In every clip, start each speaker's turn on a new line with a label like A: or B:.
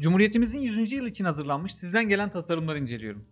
A: Cumhuriyetimizin 100. yıl için hazırlanmış sizden gelen tasarımları inceliyorum.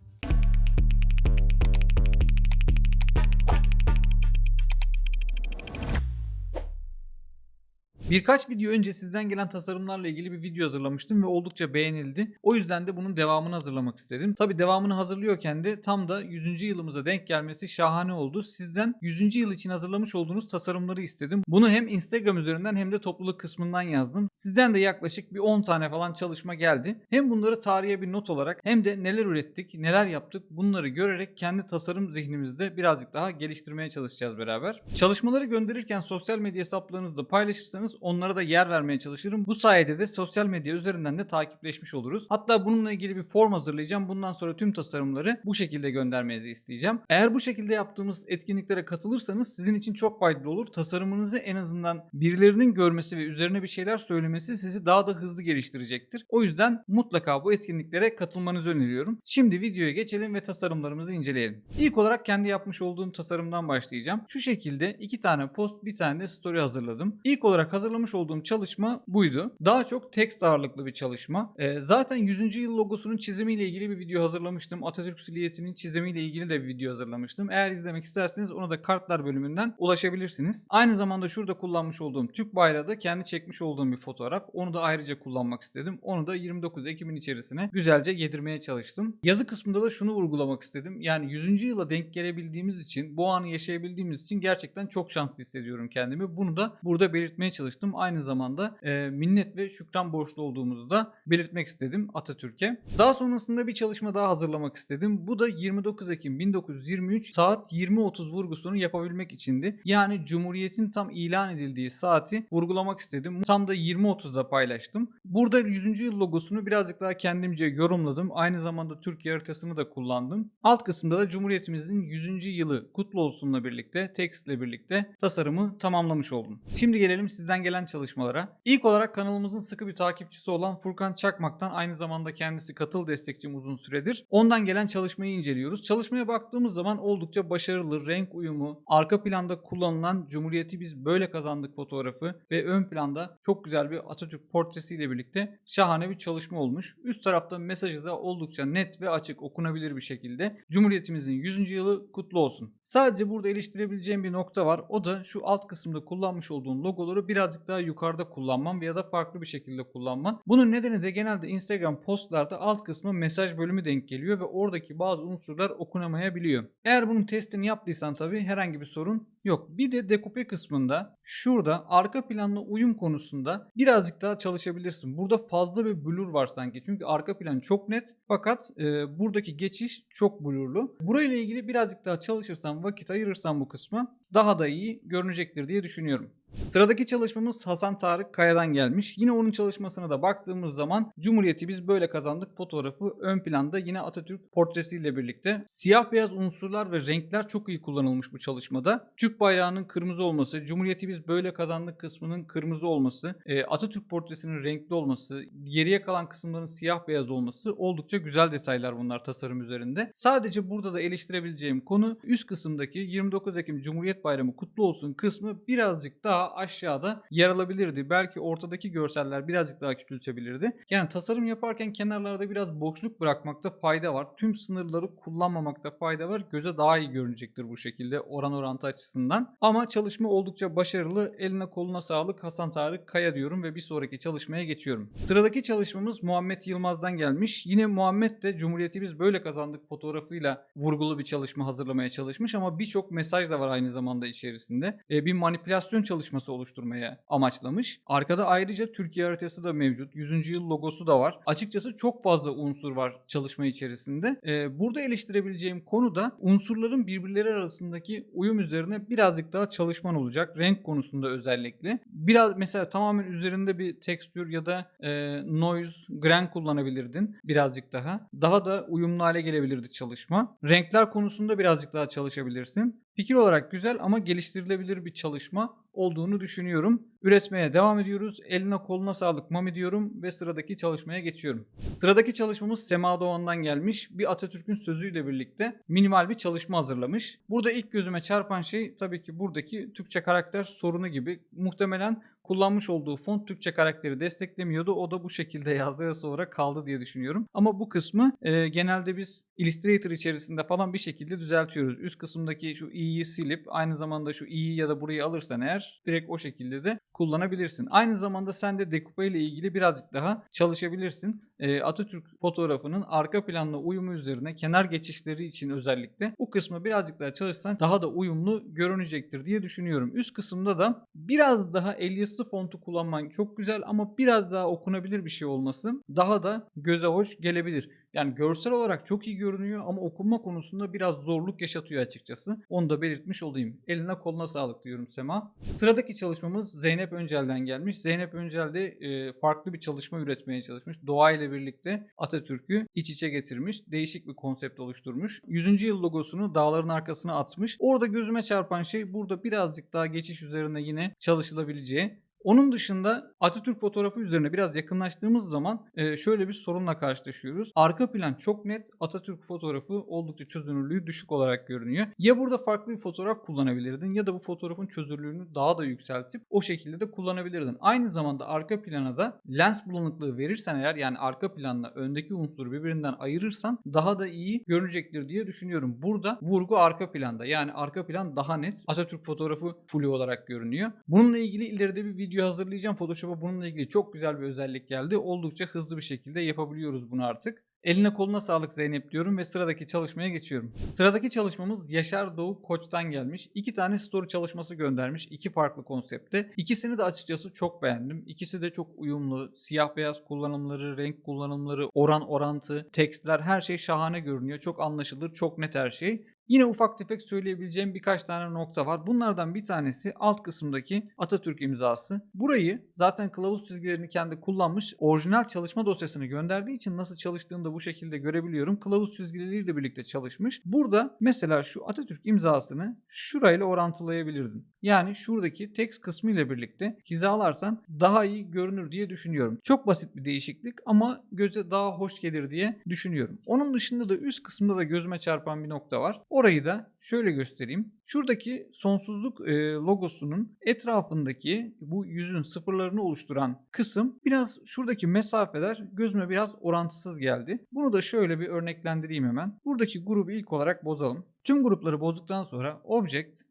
A: Birkaç video önce sizden gelen tasarımlarla ilgili bir video hazırlamıştım ve oldukça beğenildi. O yüzden de bunun devamını hazırlamak istedim. Tabi devamını hazırlıyorken de tam da 100. yılımıza denk gelmesi şahane oldu. Sizden 100. yıl için hazırlamış olduğunuz tasarımları istedim. Bunu hem Instagram üzerinden hem de topluluk kısmından yazdım. Sizden de yaklaşık bir 10 tane falan çalışma geldi. Hem bunları tarihe bir not olarak hem de neler ürettik, neler yaptık bunları görerek kendi tasarım zihnimizde birazcık daha geliştirmeye çalışacağız beraber. Çalışmaları gönderirken sosyal medya hesaplarınızda paylaşırsanız onlara da yer vermeye çalışırım. Bu sayede de sosyal medya üzerinden de takipleşmiş oluruz. Hatta bununla ilgili bir form hazırlayacağım. Bundan sonra tüm tasarımları bu şekilde göndermenizi isteyeceğim. Eğer bu şekilde yaptığımız etkinliklere katılırsanız sizin için çok faydalı olur. Tasarımınızı en azından birilerinin görmesi ve üzerine bir şeyler söylemesi sizi daha da hızlı geliştirecektir. O yüzden mutlaka bu etkinliklere katılmanızı öneriyorum. Şimdi videoya geçelim ve tasarımlarımızı inceleyelim. İlk olarak kendi yapmış olduğum tasarımdan başlayacağım. Şu şekilde iki tane post, bir tane de story hazırladım. İlk olarak hazırlamış olduğum çalışma buydu. Daha çok tekst ağırlıklı bir çalışma. Ee, zaten 100. yıl logosunun çizimiyle ilgili bir video hazırlamıştım. Atatürk silüetinin çizimiyle ilgili de bir video hazırlamıştım. Eğer izlemek isterseniz ona da kartlar bölümünden ulaşabilirsiniz. Aynı zamanda şurada kullanmış olduğum Türk bayrağı da kendi çekmiş olduğum bir fotoğraf. Onu da ayrıca kullanmak istedim. Onu da 29 Ekim'in içerisine güzelce yedirmeye çalıştım. Yazı kısmında da şunu vurgulamak istedim. Yani 100. yıla denk gelebildiğimiz için, bu anı yaşayabildiğimiz için gerçekten çok şanslı hissediyorum kendimi. Bunu da burada belirtmeye çalıştım. Aynı zamanda e, minnet ve şükran borçlu olduğumuzu da belirtmek istedim Atatürk'e. Daha sonrasında bir çalışma daha hazırlamak istedim. Bu da 29 Ekim 1923 saat 20.30 vurgusunu yapabilmek içindi. Yani Cumhuriyet'in tam ilan edildiği saati vurgulamak istedim. Tam da 20.30'da paylaştım. Burada 100. yıl logosunu birazcık daha kendimce yorumladım. Aynı zamanda Türkiye haritasını da kullandım. Alt kısımda da Cumhuriyetimizin 100. yılı kutlu olsunla birlikte, tekstle birlikte tasarımı tamamlamış oldum. Şimdi gelelim sizden gelen çalışmalara. İlk olarak kanalımızın sıkı bir takipçisi olan Furkan Çakmak'tan aynı zamanda kendisi katıl destekçim uzun süredir. Ondan gelen çalışmayı inceliyoruz. Çalışmaya baktığımız zaman oldukça başarılı, renk uyumu, arka planda kullanılan Cumhuriyeti biz böyle kazandık fotoğrafı ve ön planda çok güzel bir Atatürk portresiyle birlikte şahane bir çalışma olmuş. Üst tarafta mesajı da oldukça net ve açık okunabilir bir şekilde Cumhuriyetimizin 100. yılı kutlu olsun. Sadece burada eleştirebileceğim bir nokta var. O da şu alt kısımda kullanmış olduğun logoları birazcık daha yukarıda kullanman ya da farklı bir şekilde kullanman. Bunun nedeni de genelde Instagram postlarda alt kısmı mesaj bölümü denk geliyor ve oradaki bazı unsurlar okunamayabiliyor. Eğer bunun testini yaptıysan tabii herhangi bir sorun yok. Bir de dekupe kısmında şurada arka planla uyum konusunda birazcık daha çalışabilirsin. Burada fazla bir blur var sanki. Çünkü arka plan çok net fakat e, buradaki geçiş çok blurlu. Burayla ilgili birazcık daha çalışırsan, vakit ayırırsan bu kısma daha da iyi görünecektir diye düşünüyorum. Sıradaki çalışmamız Hasan Tarık Kaya'dan gelmiş. Yine onun çalışmasına da baktığımız zaman Cumhuriyeti biz böyle kazandık fotoğrafı ön planda yine Atatürk portresiyle birlikte. Siyah beyaz unsurlar ve renkler çok iyi kullanılmış bu çalışmada. Türk bayrağının kırmızı olması, Cumhuriyeti biz böyle kazandık kısmının kırmızı olması, e, Atatürk portresinin renkli olması, geriye kalan kısımların siyah beyaz olması oldukça güzel detaylar bunlar tasarım üzerinde. Sadece burada da eleştirebileceğim konu üst kısımdaki 29 Ekim Cumhuriyet Bayramı kutlu olsun kısmı birazcık daha aşağıda yer alabilirdi. Belki ortadaki görseller birazcık daha küçültebilirdi. Yani tasarım yaparken kenarlarda biraz boşluk bırakmakta fayda var. Tüm sınırları kullanmamakta fayda var. Göze daha iyi görünecektir bu şekilde oran orantı açısından. Ama çalışma oldukça başarılı. Eline koluna sağlık Hasan Tarık Kaya diyorum ve bir sonraki çalışmaya geçiyorum. Sıradaki çalışmamız Muhammed Yılmaz'dan gelmiş. Yine Muhammed de Cumhuriyeti biz böyle kazandık fotoğrafıyla vurgulu bir çalışma hazırlamaya çalışmış ama birçok mesaj da var aynı zamanda içerisinde. E, bir manipülasyon çalışması oluşturmaya amaçlamış. Arkada ayrıca Türkiye haritası da mevcut. 100. yıl logosu da var. Açıkçası çok fazla unsur var çalışma içerisinde. E, burada eleştirebileceğim konu da unsurların birbirleri arasındaki uyum üzerine birazcık daha çalışman olacak. Renk konusunda özellikle. Biraz mesela tamamen üzerinde bir tekstür ya da e, noise, grain kullanabilirdin birazcık daha. Daha da uyumlu hale gelebilirdi çalışma. Renkler konusunda birazcık daha çalışabilirsin. Fikir olarak güzel ama geliştirilebilir bir çalışma olduğunu düşünüyorum. Üretmeye devam ediyoruz. Eline koluna sağlık Mami diyorum ve sıradaki çalışmaya geçiyorum. Sıradaki çalışmamız Sema Doğan'dan gelmiş. Bir Atatürk'ün sözüyle birlikte minimal bir çalışma hazırlamış. Burada ilk gözüme çarpan şey tabii ki buradaki Türkçe karakter sorunu gibi. Muhtemelen kullanmış olduğu font Türkçe karakteri desteklemiyordu. O da bu şekilde yazdığı sonra kaldı diye düşünüyorum. Ama bu kısmı e, genelde biz Illustrator içerisinde falan bir şekilde düzeltiyoruz. Üst kısımdaki şu i'yi silip aynı zamanda şu i'yi ya da burayı alırsan eğer direkt o şekilde de kullanabilirsin. Aynı zamanda sen de dekupe ile ilgili birazcık daha çalışabilirsin. E, Atatürk fotoğrafının arka planla uyumu üzerine kenar geçişleri için özellikle bu kısmı birazcık daha çalışsan daha da uyumlu görünecektir diye düşünüyorum. Üst kısımda da biraz daha el yazısı fontu kullanman çok güzel ama biraz daha okunabilir bir şey olması daha da göze hoş gelebilir. Yani görsel olarak çok iyi görünüyor ama okunma konusunda biraz zorluk yaşatıyor açıkçası. Onu da belirtmiş olayım. Eline koluna sağlık diyorum Sema. Sıradaki çalışmamız Zeynep Öncel'den gelmiş. Zeynep Öncel de e, farklı bir çalışma üretmeye çalışmış. Doğa ile birlikte Atatürk'ü iç içe getirmiş. Değişik bir konsept oluşturmuş. 100. yıl logosunu dağların arkasına atmış. Orada gözüme çarpan şey burada birazcık daha geçiş üzerine yine çalışılabileceği. Onun dışında Atatürk fotoğrafı üzerine biraz yakınlaştığımız zaman e, şöyle bir sorunla karşılaşıyoruz. Arka plan çok net, Atatürk fotoğrafı oldukça çözünürlüğü düşük olarak görünüyor. Ya burada farklı bir fotoğraf kullanabilirdin ya da bu fotoğrafın çözünürlüğünü daha da yükseltip o şekilde de kullanabilirdin. Aynı zamanda arka plana da lens bulanıklığı verirsen eğer yani arka planla öndeki unsuru birbirinden ayırırsan daha da iyi görünecektir diye düşünüyorum. Burada vurgu arka planda yani arka plan daha net. Atatürk fotoğrafı flu olarak görünüyor. Bununla ilgili ileride bir video hazırlayacağım. Photoshop'a bununla ilgili çok güzel bir özellik geldi. Oldukça hızlı bir şekilde yapabiliyoruz bunu artık. Eline koluna sağlık Zeynep diyorum ve sıradaki çalışmaya geçiyorum. Sıradaki çalışmamız Yaşar Doğu Koç'tan gelmiş. İki tane story çalışması göndermiş. iki farklı konsepte. İkisini de açıkçası çok beğendim. İkisi de çok uyumlu. Siyah beyaz kullanımları, renk kullanımları, oran orantı, tekstler her şey şahane görünüyor. Çok anlaşılır, çok net her şey. Yine ufak tefek söyleyebileceğim birkaç tane nokta var. Bunlardan bir tanesi alt kısımdaki Atatürk imzası. Burayı zaten kılavuz çizgilerini kendi kullanmış orijinal çalışma dosyasını gönderdiği için nasıl çalıştığını da bu şekilde görebiliyorum. Kılavuz çizgileriyle birlikte çalışmış. Burada mesela şu Atatürk imzasını şurayla orantılayabilirdin. Yani şuradaki text kısmı ile birlikte hizalarsan daha iyi görünür diye düşünüyorum. Çok basit bir değişiklik ama göze daha hoş gelir diye düşünüyorum. Onun dışında da üst kısımda da gözüme çarpan bir nokta var. Orayı da şöyle göstereyim. Şuradaki sonsuzluk e, logosunun etrafındaki bu yüzün sıfırlarını oluşturan kısım biraz şuradaki mesafeler gözüme biraz orantısız geldi. Bunu da şöyle bir örneklendireyim hemen. Buradaki grubu ilk olarak bozalım. Tüm grupları bozduktan sonra Object,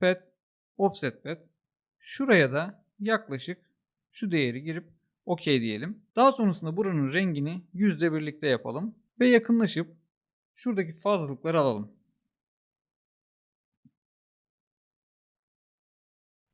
A: Pet, Offset Pet. Şuraya da yaklaşık şu değeri girip OK diyelim. Daha sonrasında buranın rengini yüzde birlikte yapalım. Ve yakınlaşıp şuradaki fazlalıkları alalım.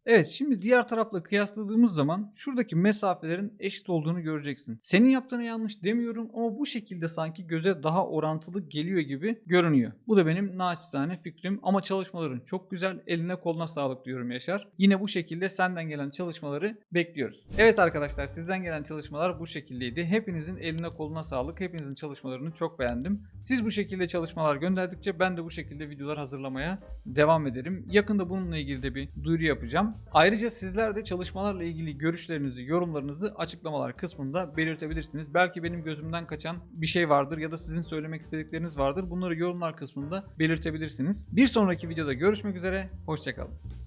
A: Evet şimdi diğer tarafla kıyasladığımız zaman şuradaki mesafelerin eşit olduğunu göreceksin. Senin yaptığına yanlış demiyorum ama bu şekilde sanki göze daha orantılı geliyor gibi görünüyor. Bu da benim naçizane fikrim ama çalışmaların çok güzel. Eline koluna sağlık diyorum Yaşar. Yine bu şekilde senden gelen çalışmaları bekliyoruz. Evet arkadaşlar sizden gelen çalışmalar bu şekildeydi. Hepinizin eline koluna sağlık. Hepinizin çalışmalarını çok beğendim. Siz bu şekilde çalışmalar gönderdikçe ben de bu şekilde videolar hazırlamaya devam ederim. Yakında bununla ilgili de bir duyuru yapacağım. Ayrıca sizler de çalışmalarla ilgili görüşlerinizi, yorumlarınızı açıklamalar kısmında belirtebilirsiniz. Belki benim gözümden kaçan bir şey vardır ya da sizin söylemek istedikleriniz vardır. Bunları yorumlar kısmında belirtebilirsiniz. Bir sonraki videoda görüşmek üzere, hoşçakalın.